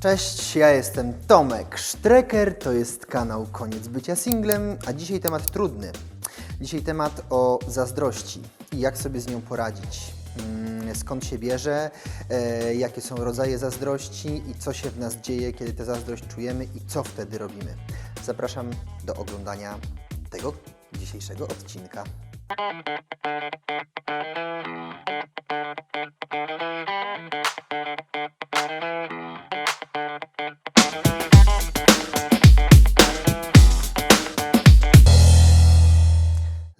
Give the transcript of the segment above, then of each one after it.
Cześć, ja jestem Tomek Sztreker, to jest kanał Koniec Bycia Singlem, a dzisiaj temat trudny. Dzisiaj temat o zazdrości i jak sobie z nią poradzić. Mm, Skąd się bierze, e, jakie są rodzaje zazdrości i co się w nas dzieje, kiedy tę zazdrość czujemy i co wtedy robimy. Zapraszam do oglądania tego dzisiejszego odcinka. Thank you.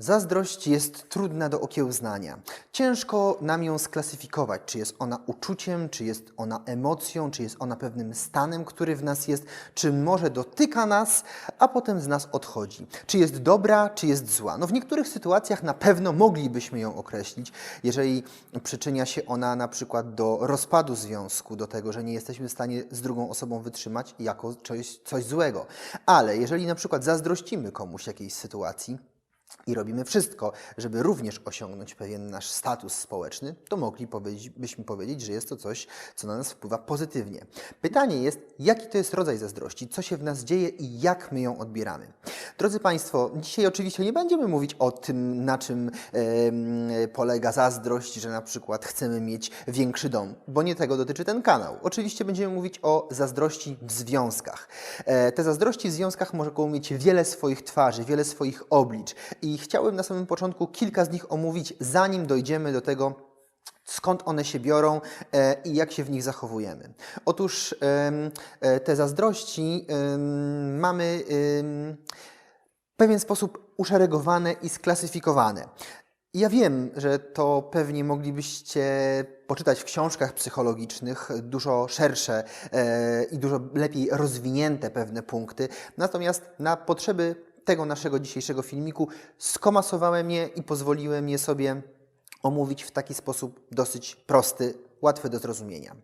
Zazdrość jest trudna do okiełznania. Ciężko nam ją sklasyfikować, czy jest ona uczuciem, czy jest ona emocją, czy jest ona pewnym stanem, który w nas jest, czy może dotyka nas, a potem z nas odchodzi. Czy jest dobra, czy jest zła. No w niektórych sytuacjach na pewno moglibyśmy ją określić, jeżeli przyczynia się ona na przykład do rozpadu związku, do tego, że nie jesteśmy w stanie z drugą osobą wytrzymać jako coś, coś złego. Ale jeżeli na przykład zazdrościmy komuś jakiejś sytuacji, i robimy wszystko, żeby również osiągnąć pewien nasz status społeczny, to moglibyśmy powiedzieć, że jest to coś, co na nas wpływa pozytywnie. Pytanie jest, jaki to jest rodzaj zazdrości, co się w nas dzieje i jak my ją odbieramy. Drodzy Państwo, dzisiaj oczywiście nie będziemy mówić o tym, na czym polega zazdrość, że na przykład chcemy mieć większy dom, bo nie tego dotyczy ten kanał. Oczywiście będziemy mówić o zazdrości w związkach. E, te zazdrości w związkach mogą mieć wiele swoich twarzy, wiele swoich oblicz i chciałbym na samym początku kilka z nich omówić, zanim dojdziemy do tego, skąd one się biorą e, i jak się w nich zachowujemy. Otóż e, te zazdrości mamy w pewien sposób uszeregowane i sklasyfikowane. Ja wiem, że to pewnie moglibyście poczytać w książkach psychologicznych dużo szersze e, i dużo lepiej rozwinięte pewne punkty. Natomiast na potrzeby tego naszego dzisiejszego filmiku skomasowałem je i pozwoliłem je sobie omówić w taki sposób dosyć prosty, łatwy do zrozumienia.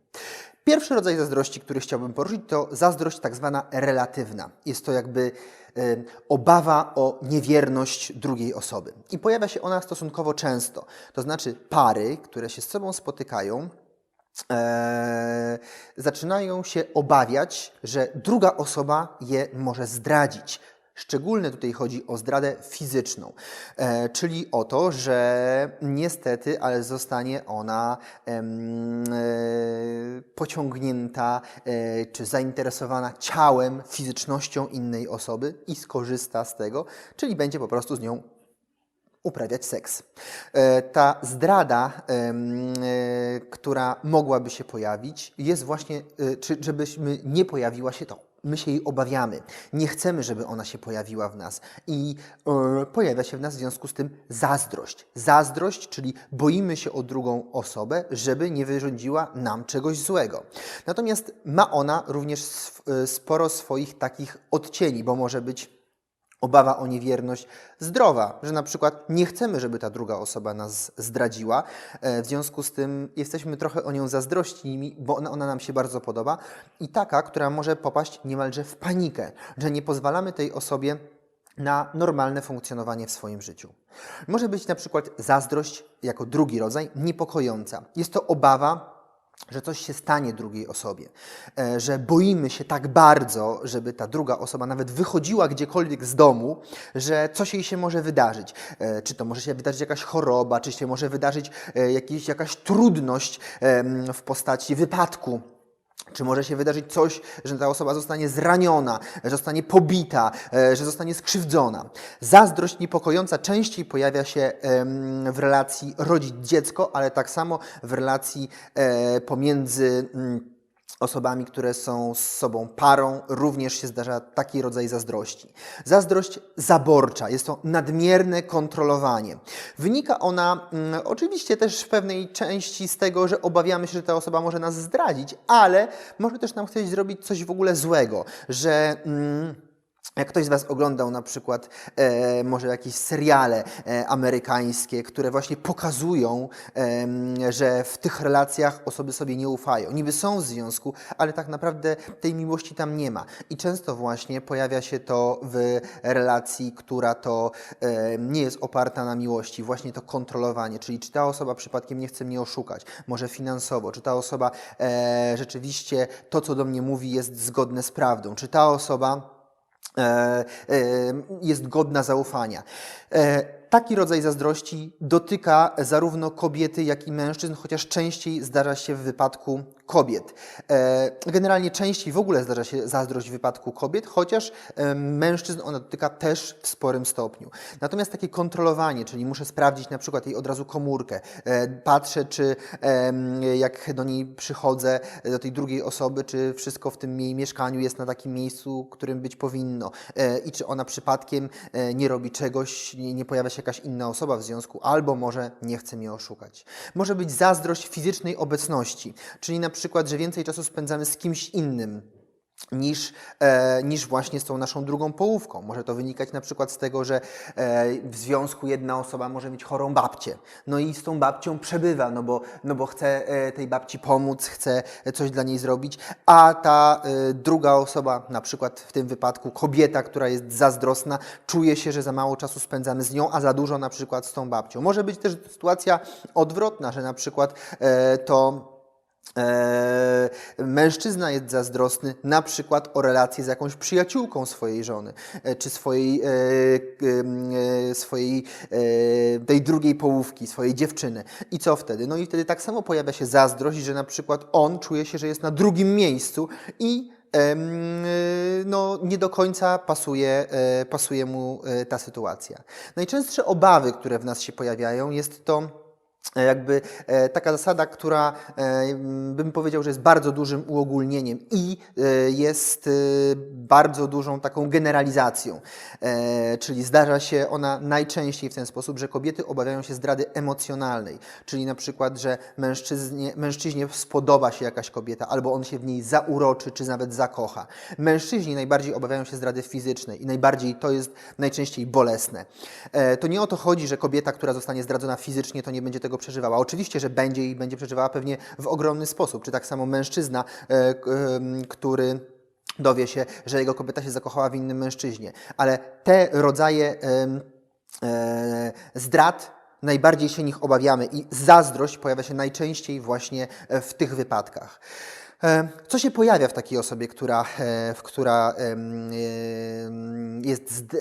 Pierwszy rodzaj zazdrości, który chciałbym poruszyć, to zazdrość tak zwana relatywna. Jest to jakby e, obawa o niewierność drugiej osoby. I pojawia się ona stosunkowo często. To znaczy pary, które się z sobą spotykają, e, zaczynają się obawiać, że druga osoba je może zdradzić. Szczególnie tutaj chodzi o zdradę fizyczną, e, czyli o to, że niestety, ale zostanie ona e, pociągnięta e, czy zainteresowana ciałem, fizycznością innej osoby i skorzysta z tego, czyli będzie po prostu z nią uprawiać seks. E, Ta zdrada, e, która mogłaby się pojawić, jest właśnie, e, czy żebyśmy nie pojawiła się to. My się jej obawiamy. Nie chcemy, żeby ona się pojawiła w nas. I e, pojawia się w nas w związku z tym zazdrość. Zazdrość, czyli boimy się o drugą osobę, żeby nie wyrządziła nam czegoś złego. Natomiast ma ona również e, sporo swoich takich odcieni, bo może być obawa o niewierność zdrowa, że na przykład nie chcemy, żeby ta druga osoba nas zdradziła, e, w związku z tym jesteśmy trochę o nią zazdrośni, bo ona, ona nam się bardzo podoba i taka, która może popaść niemalże w panikę, że nie pozwalamy tej osobie na normalne funkcjonowanie w swoim życiu. Może być na przykład zazdrość jako drugi rodzaj niepokojąca. Jest to obawa, że coś się stanie drugiej osobie, e, że boimy się tak bardzo, żeby ta druga osoba nawet wychodziła gdziekolwiek z domu, że coś jej się może wydarzyć. E, Czy to może się wydarzyć jakaś choroba, czy się może wydarzyć e, jakiś, jakaś trudność w postaci wypadku. Czy może się wydarzyć coś, że ta osoba zostanie zraniona, że zostanie pobita, e, że zostanie skrzywdzona? Zazdrość niepokojąca częściej pojawia się w relacji rodzic-dziecko, ale tak samo w relacji e, pomiędzy mm, osobami, które są z sobą parą, również się zdarza taki rodzaj zazdrości. Zazdrość zaborcza jest to nadmierne kontrolowanie. Wynika ona mm, oczywiście też w pewnej części z tego, że obawiamy się, że ta osoba może nas zdradzić, ale może też nam chcieć zrobić coś w ogóle złego, że. Mm, jak ktoś z Was oglądał na przykład e, może jakieś seriale e, amerykańskie, które właśnie pokazują, em, że w tych relacjach osoby sobie nie ufają. Niby są w związku, ale tak naprawdę tej miłości tam nie ma. I często właśnie pojawia się to w relacji, która to e, nie jest oparta na miłości, właśnie to kontrolowanie, czyli czy ta osoba przypadkiem nie chce mnie oszukać, może finansowo, czy ta osoba e, rzeczywiście to, co do mnie mówi, jest zgodne z prawdą, czy ta osoba e, e, jest godna zaufania. E, Taki rodzaj zazdrości dotyka zarówno kobiety, jak i mężczyzn, chociaż częściej zdarza się w wypadku kobiet. E, Generalnie częściej w ogóle zdarza się zazdrość w wypadku kobiet, chociaż e, mężczyzn ona dotyka też w sporym stopniu. Natomiast takie kontrolowanie, czyli muszę sprawdzić na przykład jej od razu komórkę, e, patrzę, czy jak do niej przychodzę, do tej drugiej osoby, czy wszystko w tym jej mieszkaniu jest na takim miejscu, którym być powinno e, i czy ona przypadkiem e, nie robi czegoś, nie pojawia się jakaś inna osoba w związku, albo może nie chce mnie oszukać. Może być zazdrość fizycznej obecności, czyli na przykład, że więcej czasu spędzamy z kimś innym niż, e, niż właśnie z tą naszą drugą połówką. Może to wynikać na przykład z tego, że e, w związku jedna osoba może mieć chorą babcię, no i z tą babcią przebywa, no bo, no bo chce e, tej babci pomóc, chce coś dla niej zrobić, a ta e, druga osoba, na przykład w tym wypadku kobieta, która jest zazdrosna, czuje się, że za mało czasu spędzamy z nią, a za dużo na przykład z tą babcią. Może być też sytuacja odwrotna, że na przykład e, to mężczyzna jest zazdrosny na przykład o relację z jakąś przyjaciółką swojej żony, e, czy swojej, e, e, swojej e, tej drugiej połówki, swojej dziewczyny. I co wtedy? No i wtedy tak samo pojawia się zazdrość, że na przykład on czuje się, że jest na drugim miejscu i e, no, nie do końca pasuje, e, pasuje mu e, ta sytuacja. Najczęstsze obawy, które w nas się pojawiają, jest to e, jakby e, taka zasada, która e, m, bym powiedział, że jest bardzo dużym uogólnieniem i e, jest e, bardzo dużą taką generalizacją. E, czyli zdarza się ona najczęściej w ten sposób, że kobiety obawiają się zdrady emocjonalnej, czyli na przykład, że mężczyźnie, mężczyźnie spodoba się jakaś kobieta, albo on się w niej zauroczy, czy nawet zakocha. Mężczyźni najbardziej obawiają się zdrady fizycznej i najbardziej to jest najczęściej bolesne. E, to nie o to chodzi, że kobieta, która zostanie zdradzona fizycznie, to nie będzie tego przeżywała. Oczywiście, że będzie i będzie przeżywała pewnie w ogromny sposób. Czy tak samo mężczyzna, e, który dowie się, że jego kobieta się zakochała w innym mężczyźnie. Ale te rodzaje e, zdrad najbardziej się nich obawiamy i zazdrość pojawia się najczęściej właśnie w tych wypadkach. E, Co się pojawia w takiej osobie, która, e, w która em, jest zd-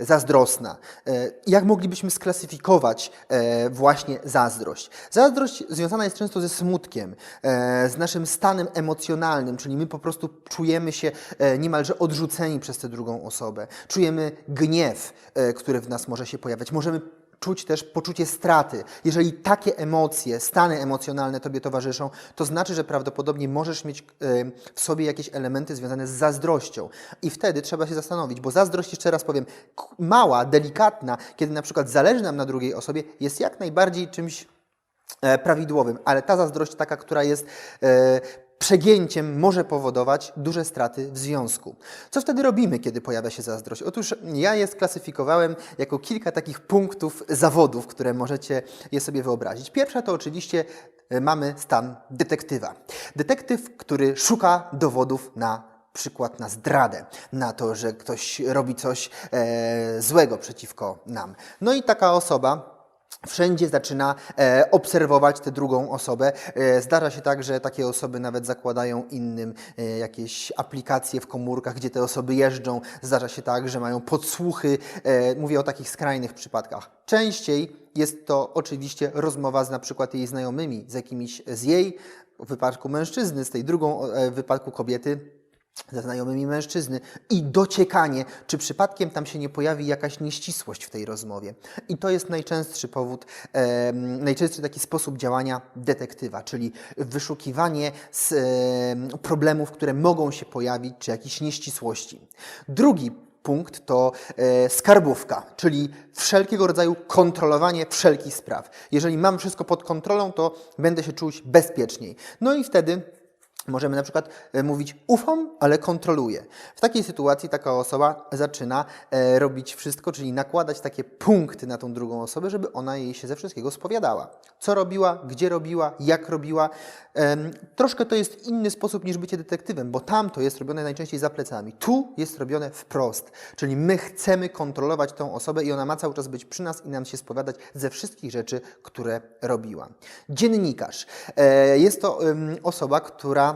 e, zazdrosna? E, Jak moglibyśmy sklasyfikować e, właśnie zazdrość? Zazdrość związana jest często ze smutkiem, e, z naszym stanem emocjonalnym, czyli my po prostu czujemy się e, niemalże odrzuceni przez tę drugą osobę. Czujemy gniew, e, który w nas może się pojawiać. Możemy czuć też poczucie straty. Jeżeli takie emocje, stany emocjonalne Tobie towarzyszą, to znaczy, że prawdopodobnie możesz mieć w sobie jakieś elementy związane z zazdrością. I wtedy trzeba się zastanowić, bo zazdrość, jeszcze raz powiem, mała, delikatna, kiedy na przykład zależy nam na drugiej osobie, jest jak najbardziej czymś e, prawidłowym, ale ta zazdrość taka, która jest e, przegięciem, może powodować duże straty w związku. Co wtedy robimy, kiedy pojawia się zazdrość? Otóż ja je sklasyfikowałem jako kilka takich punktów zawodów, które możecie je sobie wyobrazić. Pierwsza to oczywiście e, mamy stan detektywa. Detektyw, który szuka dowodów na przykład na zdradę, na to, że ktoś robi coś e, złego przeciwko nam. No i taka osoba wszędzie zaczyna e, obserwować tę drugą osobę. E, zdarza się tak, że takie osoby nawet zakładają innym e, jakieś aplikacje w komórkach, gdzie te osoby jeżdżą. Zdarza się tak, że mają podsłuchy. E, mówię o takich skrajnych przypadkach. Częściej jest to oczywiście rozmowa z na przykład jej znajomymi, z jakimiś z jej, w wypadku mężczyzny, z tej drugą e, w wypadku kobiety, ze znajomymi mężczyzny i dociekanie, czy przypadkiem tam się nie pojawi jakaś nieścisłość w tej rozmowie. I to jest najczęstszy powód, em, najczęstszy taki sposób działania detektywa, czyli wyszukiwanie z, em, problemów, które mogą się pojawić, czy jakichś nieścisłości. Drugi punkt to e, skarbówka, czyli wszelkiego rodzaju kontrolowanie wszelkich spraw. Jeżeli mam wszystko pod kontrolą, to będę się czuć bezpieczniej. No i wtedy Możemy na przykład e, mówić ufam, ale kontroluję. W takiej sytuacji taka osoba zaczyna e, robić wszystko, czyli nakładać takie punkty na tą drugą osobę, żeby ona jej się ze wszystkiego spowiadała. Co robiła, gdzie robiła, jak robiła. Troszkę to jest inny sposób niż bycie detektywem, bo tam to jest robione najczęściej za plecami. Tu jest robione wprost, czyli my chcemy kontrolować tą osobę i ona ma cały czas być przy nas i nam się spowiadać ze wszystkich rzeczy, które robiła. Dziennikarz. E, jest to osoba, która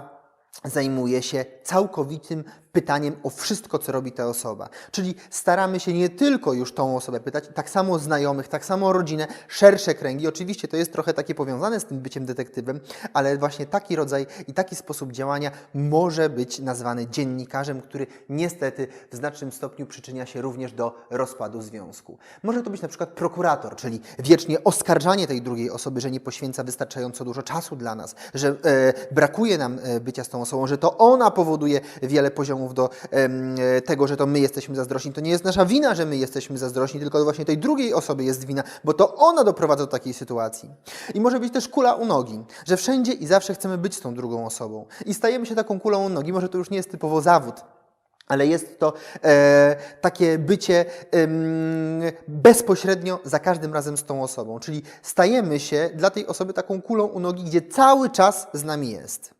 zajmuje się całkowitym pytaniem o wszystko, co robi ta osoba. Czyli staramy się nie tylko już tą osobę pytać, tak samo znajomych, tak samo rodzinę, szersze kręgi. Oczywiście to jest trochę takie powiązane z tym byciem detektywem, ale właśnie taki rodzaj i taki sposób działania może być nazwany dziennikarzem, który niestety w znacznym stopniu przyczynia się również do rozpadu związku. Może to być na przykład prokurator, czyli wiecznie oskarżanie tej drugiej osoby, że nie poświęca wystarczająco dużo czasu dla nas, że e, brakuje nam e, bycia z tą osobą, że to ona powoduje wiele poziomów do e, tego, że to my jesteśmy zazdrośni. To nie jest nasza wina, że my jesteśmy zazdrośni, tylko właśnie tej drugiej osoby jest wina, bo to ona doprowadza do takiej sytuacji. I może być też kula u nogi, że wszędzie i zawsze chcemy być z tą drugą osobą. I stajemy się taką kulą u nogi. Może to już nie jest typowo zawód, ale jest to e, takie bycie em, bezpośrednio za każdym razem z tą osobą. Czyli stajemy się dla tej osoby taką kulą u nogi, gdzie cały czas z nami jest.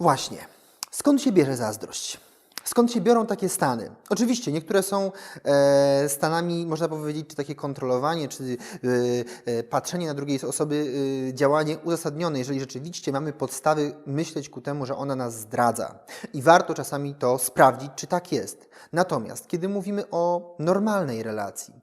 Właśnie. Skąd się bierze zazdrość? Skąd się biorą takie stany? Oczywiście, niektóre są e, stanami, można powiedzieć, czy takie kontrolowanie, czy e, e, patrzenie na drugiej osoby, e, działanie uzasadnione, jeżeli rzeczywiście mamy podstawy myśleć ku temu, że ona nas zdradza. I warto czasami to sprawdzić, czy tak jest. Natomiast, kiedy mówimy o normalnej relacji,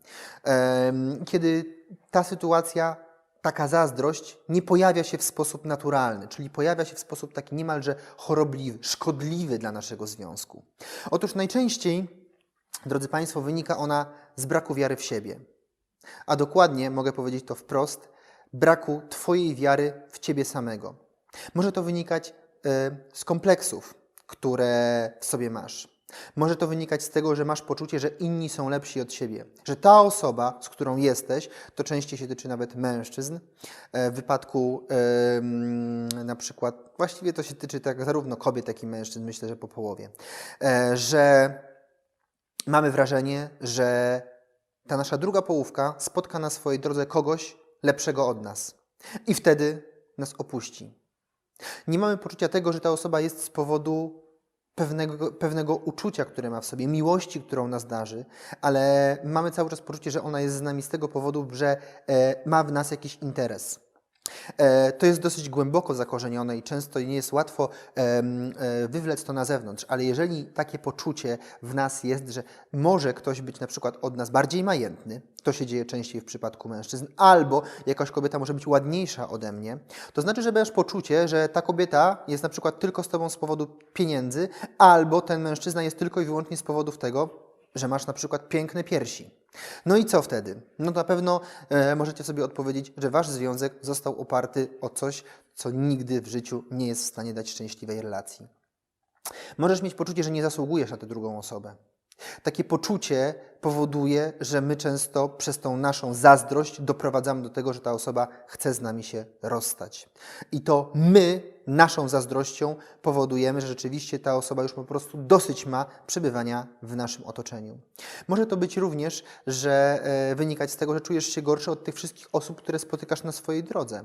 em, kiedy ta sytuacja taka zazdrość nie pojawia się w sposób naturalny, czyli pojawia się w sposób taki niemalże chorobliwy, szkodliwy dla naszego związku. Otóż najczęściej, drodzy Państwo, wynika ona z braku wiary w siebie. A dokładnie, mogę powiedzieć to wprost, braku Twojej wiary w Ciebie samego. Może to wynikać e, z kompleksów, które w sobie masz. Może to wynikać z tego, że masz poczucie, że inni są lepsi od siebie, że ta osoba, z którą jesteś, to częściej się tyczy nawet mężczyzn. E, W wypadku na przykład, właściwie to się tyczy tak zarówno kobiet, jak i mężczyzn, myślę, że po połowie, e, że mamy wrażenie, że ta nasza druga połówka spotka na swojej drodze kogoś lepszego od nas i wtedy nas opuści. Nie mamy poczucia tego, że ta osoba jest z powodu pewnego, pewnego uczucia, które ma w sobie, miłości, którą nas darzy, ale mamy cały czas poczucie, że ona jest z nami z tego powodu, że e, ma w nas jakiś interes. E, To jest dosyć głęboko zakorzenione i często nie jest łatwo e, wywlec to na zewnątrz, ale jeżeli takie poczucie w nas jest, że może ktoś być na przykład od nas bardziej majętny, to się dzieje częściej w przypadku mężczyzn, albo jakaś kobieta może być ładniejsza ode mnie, to znaczy, że masz poczucie, że ta kobieta jest na przykład tylko z tobą z powodu pieniędzy, albo ten mężczyzna jest tylko i wyłącznie z powodów tego, że masz na przykład piękne piersi. No i co wtedy? No na pewno e, możecie sobie odpowiedzieć, że wasz związek został oparty o coś, co nigdy w życiu nie jest w stanie dać szczęśliwej relacji. Możesz mieć poczucie, że nie zasługujesz na tę drugą osobę. Takie poczucie powoduje, że my często przez tą naszą zazdrość doprowadzamy do tego, że ta osoba chce z nami się rozstać. I to my, naszą zazdrością, powodujemy, że rzeczywiście ta osoba już po prostu dosyć ma przebywania w naszym otoczeniu. Może to być również, że e, wynikać z tego, że czujesz się gorszy od tych wszystkich osób, które spotykasz na swojej drodze.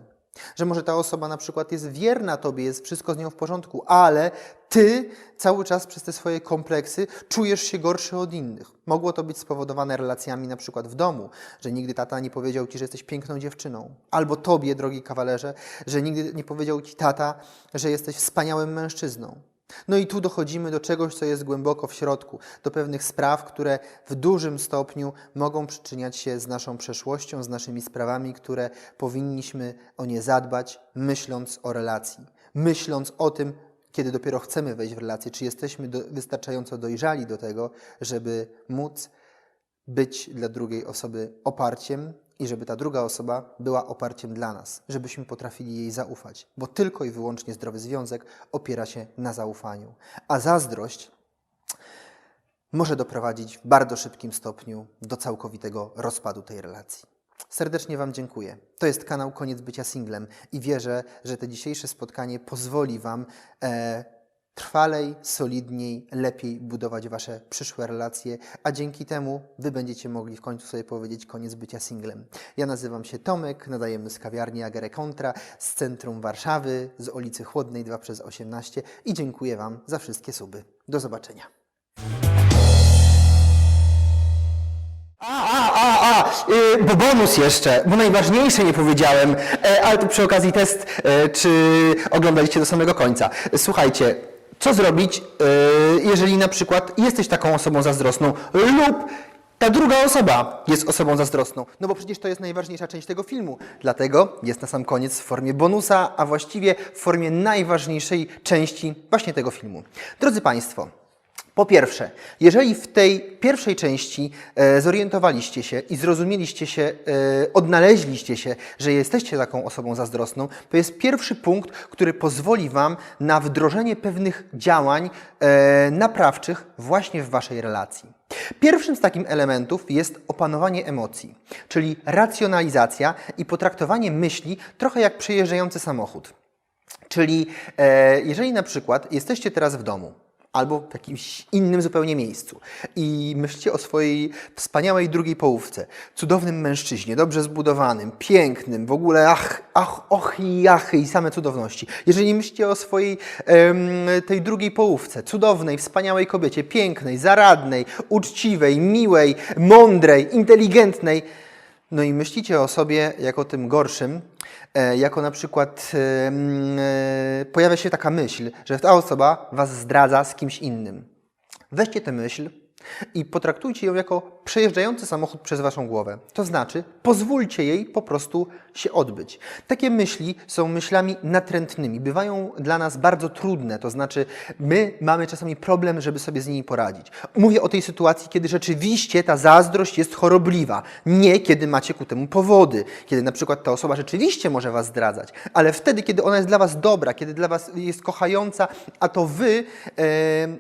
Że może ta osoba na przykład jest wierna tobie, jest wszystko z nią w porządku, ale ty cały czas przez te swoje kompleksy czujesz się gorszy od innych. Mogło to być spowodowane relacjami na przykład w domu, że nigdy tata nie powiedział ci, że jesteś piękną dziewczyną. Albo tobie, drogi kawalerze, że nigdy nie powiedział ci tata, że jesteś wspaniałym mężczyzną. No i tu dochodzimy do czegoś, co jest głęboko w środku, do pewnych spraw, które w dużym stopniu mogą przyczyniać się z naszą przeszłością, z naszymi sprawami, które powinniśmy o nie zadbać, myśląc o relacji, myśląc o tym, kiedy dopiero chcemy wejść w relację, czy jesteśmy do, wystarczająco dojrzali do tego, żeby móc być dla drugiej osoby oparciem i żeby ta druga osoba była oparciem dla nas, żebyśmy potrafili jej zaufać, bo tylko i wyłącznie zdrowy związek opiera się na zaufaniu. A zazdrość może doprowadzić w bardzo szybkim stopniu do całkowitego rozpadu tej relacji. Serdecznie Wam dziękuję. To jest kanał Koniec Bycia Singlem i wierzę, że to dzisiejsze spotkanie pozwoli Wam e, trwalej, solidniej, lepiej budować Wasze przyszłe relacje, a dzięki temu Wy będziecie mogli w końcu sobie powiedzieć koniec bycia singlem. Ja nazywam się Tomek, nadajemy z kawiarni Agere Contra z centrum Warszawy, z ulicy Chłodnej 2 przez 18 i dziękuję Wam za wszystkie suby. Do zobaczenia. Bo bonus jeszcze, bo najważniejsze nie powiedziałem, e, ale to przy okazji test, e, czy oglądaliście do samego końca. Słuchajcie, co zrobić, e, jeżeli na przykład jesteś taką osobą zazdrosną lub ta druga osoba jest osobą zazdrosną? No bo przecież to jest najważniejsza część tego filmu. Dlatego jest na sam koniec w formie bonusa, a właściwie w formie najważniejszej części właśnie tego filmu. Drodzy Państwo, po pierwsze, jeżeli w tej pierwszej części e, zorientowaliście się i zrozumieliście się, e, odnaleźliście się, że jesteście taką osobą zazdrosną, to jest pierwszy punkt, który pozwoli Wam na wdrożenie pewnych działań e, naprawczych właśnie w Waszej relacji. Pierwszym z takich elementów jest opanowanie emocji, czyli racjonalizacja i potraktowanie myśli trochę jak przejeżdżający samochód. Czyli e, jeżeli na przykład jesteście teraz w domu, albo w jakimś innym zupełnie miejscu i myślicie o swojej wspaniałej drugiej połówce, cudownym mężczyźnie, dobrze zbudowanym, pięknym, w ogóle ach, ach, och i i same cudowności. Jeżeli myślicie o swojej tej drugiej połówce, cudownej, wspaniałej kobiecie, pięknej, zaradnej, uczciwej, miłej, mądrej, inteligentnej, no i myślicie o sobie jako tym gorszym, jako na przykład e, e, pojawia się taka myśl, że ta osoba was zdradza z kimś innym. Weźcie tę myśl i potraktujcie ją jako przejeżdżający samochód przez waszą głowę. To znaczy, pozwólcie jej po prostu się odbyć. Takie myśli są myślami natrętnymi, bywają dla nas bardzo trudne, to znaczy my mamy czasami problem, żeby sobie z nimi poradzić. Mówię o tej sytuacji, kiedy rzeczywiście ta zazdrość jest chorobliwa, nie kiedy macie ku temu powody, kiedy na przykład ta osoba rzeczywiście może was zdradzać, ale wtedy, kiedy ona jest dla was dobra, kiedy dla was jest kochająca, a to wy e,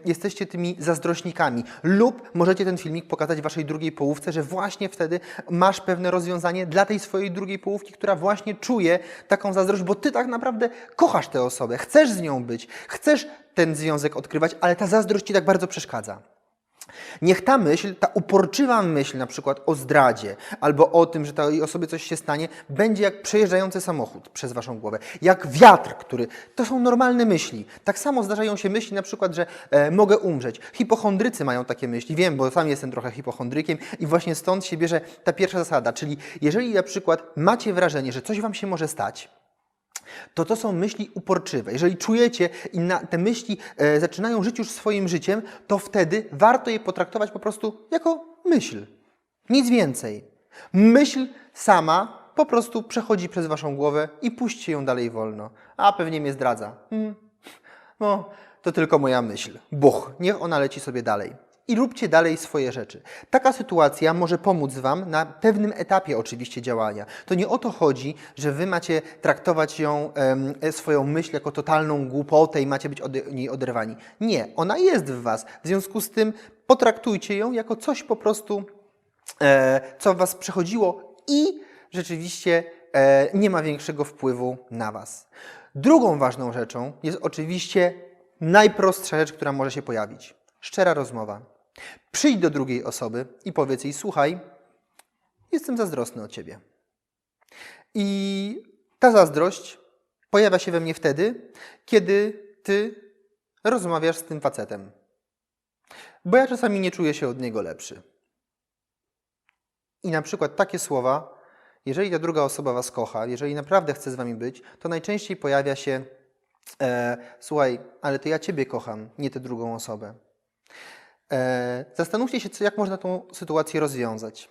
jesteście tymi zazdrośnikami lub możecie ten filmik pokazać waszej drugiej połówce, że właśnie wtedy masz pewne rozwiązanie dla tej swojej drugiej połówki, która właśnie czuje taką zazdrość, bo ty tak naprawdę kochasz tę osobę, chcesz z nią być, chcesz ten związek odkrywać, ale ta zazdrość ci tak bardzo przeszkadza. Niech ta myśl, ta uporczywa myśl na przykład o zdradzie albo o tym, że tej osobie coś się stanie, będzie jak przejeżdżający samochód przez waszą głowę, jak wiatr, który. To są normalne myśli. Tak samo zdarzają się myśli na przykład, że e, mogę umrzeć. Hipochondrycy mają takie myśli. Wiem, bo sam jestem trochę hipochondrykiem i właśnie stąd się bierze ta pierwsza zasada, czyli jeżeli na przykład macie wrażenie, że coś wam się może stać, to to są myśli uporczywe. Jeżeli czujecie i na, te myśli e, zaczynają żyć już swoim życiem, to wtedy warto je potraktować po prostu jako myśl. Nic więcej. Myśl sama po prostu przechodzi przez waszą głowę i puśćcie ją dalej wolno. A pewnie mnie zdradza. Hmm. No, to tylko moja myśl. Buch, niech ona leci sobie dalej i róbcie dalej swoje rzeczy. Taka sytuacja może pomóc Wam na pewnym etapie oczywiście działania. To nie o to chodzi, że Wy macie traktować ją, em, swoją myśl jako totalną głupotę i macie być od niej oderwani. Nie, ona jest w Was. W związku z tym potraktujcie ją jako coś po prostu, e, co w Was przechodziło i rzeczywiście e, nie ma większego wpływu na Was. Drugą ważną rzeczą jest oczywiście najprostsza rzecz, która może się pojawić. Szczera rozmowa. Przyjdź do drugiej osoby i powiedz jej: Słuchaj, jestem zazdrosny o ciebie. I ta zazdrość pojawia się we mnie wtedy, kiedy ty rozmawiasz z tym facetem. Bo ja czasami nie czuję się od niego lepszy. I na przykład takie słowa, jeżeli ta druga osoba was kocha, jeżeli naprawdę chce z wami być, to najczęściej pojawia się: e, Słuchaj, ale to ja ciebie kocham, nie tę drugą osobę. E, Zastanówcie się, jak można tą sytuację rozwiązać.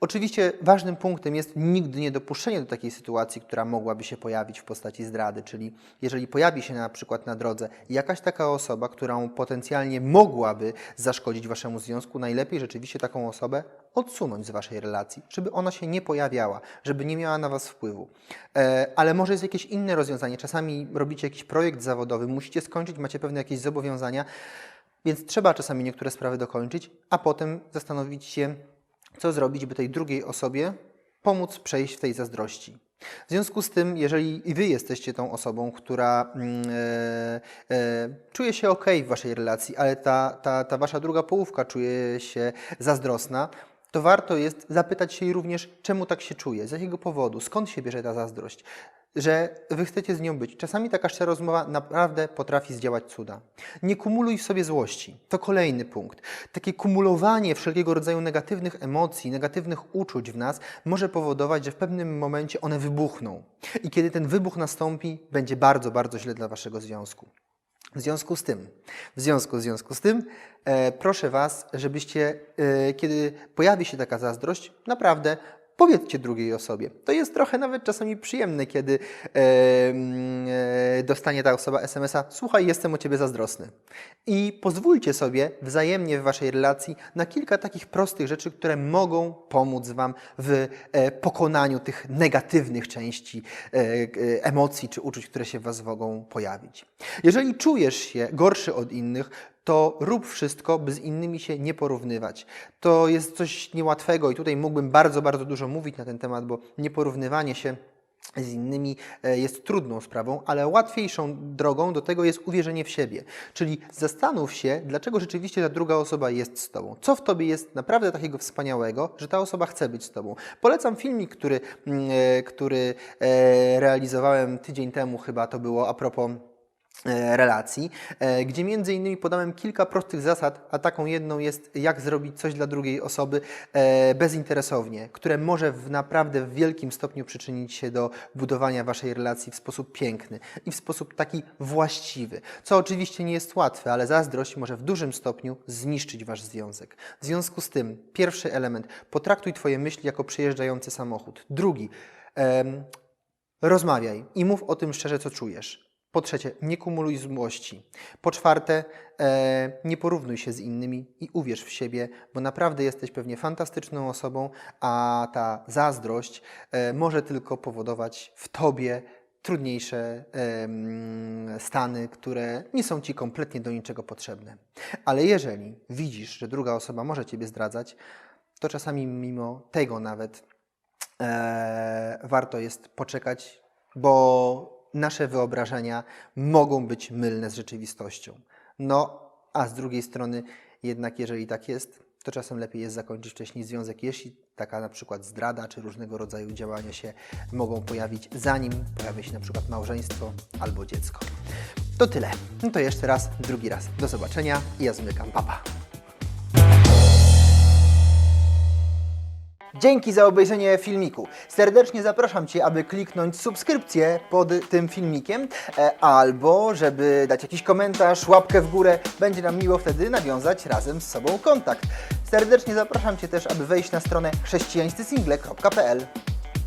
Oczywiście ważnym punktem jest nigdy nie dopuszczenie do takiej sytuacji, która mogłaby się pojawić w postaci zdrady, czyli jeżeli pojawi się na przykład na drodze jakaś taka osoba, którą potencjalnie mogłaby zaszkodzić waszemu związku, najlepiej rzeczywiście taką osobę odsunąć z waszej relacji, żeby ona się nie pojawiała, żeby nie miała na was wpływu. E, ale może jest jakieś inne rozwiązanie. Czasami robicie jakiś projekt zawodowy, musicie skończyć, macie pewne jakieś zobowiązania, więc trzeba czasami niektóre sprawy dokończyć, a potem zastanowić się, co zrobić, by tej drugiej osobie pomóc przejść w tej zazdrości. W związku z tym, jeżeli Wy jesteście tą osobą, która mm, e, e, czuje się ok w Waszej relacji, ale ta, ta, ta Wasza druga połówka czuje się zazdrosna, to warto jest zapytać się jej również, czemu tak się czuje, z jakiego powodu, skąd się bierze ta zazdrość, że Wy chcecie z nią być. Czasami taka szczera rozmowa naprawdę potrafi zdziałać cuda. Nie kumuluj w sobie złości. To kolejny punkt. Takie kumulowanie wszelkiego rodzaju negatywnych emocji, negatywnych uczuć w nas może powodować, że w pewnym momencie one wybuchną. I kiedy ten wybuch nastąpi, będzie bardzo, bardzo źle dla Waszego związku. W związku z tym, w związku, w związku z tym, e, proszę Was, żebyście, e, kiedy pojawi się taka zazdrość, naprawdę powiedzcie drugiej osobie. To jest trochę nawet czasami przyjemne, kiedy e, e, dostanie ta osoba SMS-a: Słuchaj, jestem o Ciebie zazdrosny. I pozwólcie sobie wzajemnie w Waszej relacji na kilka takich prostych rzeczy, które mogą pomóc Wam w e, pokonaniu tych negatywnych części e, e, emocji czy uczuć, które się w Was mogą pojawić. Jeżeli czujesz się gorszy od innych, to rób wszystko, by z innymi się nie porównywać. To jest coś niełatwego i tutaj mógłbym bardzo, bardzo dużo mówić na ten temat, bo nieporównywanie się z innymi e, jest trudną sprawą, ale łatwiejszą drogą do tego jest uwierzenie w siebie. Czyli zastanów się, dlaczego rzeczywiście ta druga osoba jest z Tobą. Co w Tobie jest naprawdę takiego wspaniałego, że ta osoba chce być z Tobą. Polecam filmik, który, mm, e, który e, realizowałem tydzień temu, chyba to było a propos relacji, e, gdzie między innymi podałem kilka prostych zasad, a taką jedną jest jak zrobić coś dla drugiej osoby e, bezinteresownie, które może w naprawdę w wielkim stopniu przyczynić się do budowania waszej relacji w sposób piękny i w sposób taki właściwy, co oczywiście nie jest łatwe, ale zazdrość może w dużym stopniu zniszczyć wasz związek. W związku z tym, pierwszy element, potraktuj twoje myśli jako przejeżdżający samochód. Drugi, em, rozmawiaj i mów o tym szczerze, co czujesz. Po trzecie, nie kumuluj złości. Po czwarte, e, nie porównuj się z innymi i uwierz w siebie, bo naprawdę jesteś pewnie fantastyczną osobą, a ta zazdrość e, może tylko powodować w tobie trudniejsze em, stany, które nie są ci kompletnie do niczego potrzebne. Ale jeżeli widzisz, że druga osoba może ciebie zdradzać, to czasami mimo tego nawet e, warto jest poczekać, bo nasze wyobrażenia mogą być mylne z rzeczywistością. No, a z drugiej strony, jednak jeżeli tak jest, to czasem lepiej jest zakończyć wcześniej związek, jeśli taka na przykład zdrada czy różnego rodzaju działania się mogą pojawić, zanim pojawi się na przykład małżeństwo albo dziecko. To tyle. No to jeszcze raz, drugi raz. Do zobaczenia i ja zmykam. Papa. Dzięki za obejrzenie filmiku. Serdecznie zapraszam Cię, aby kliknąć subskrypcję pod tym filmikiem, e, albo żeby dać jakiś komentarz, łapkę w górę. Będzie nam miło wtedy nawiązać razem z sobą kontakt. Serdecznie zapraszam Cię też, aby wejść na stronę chrześcijańscysingle.pl.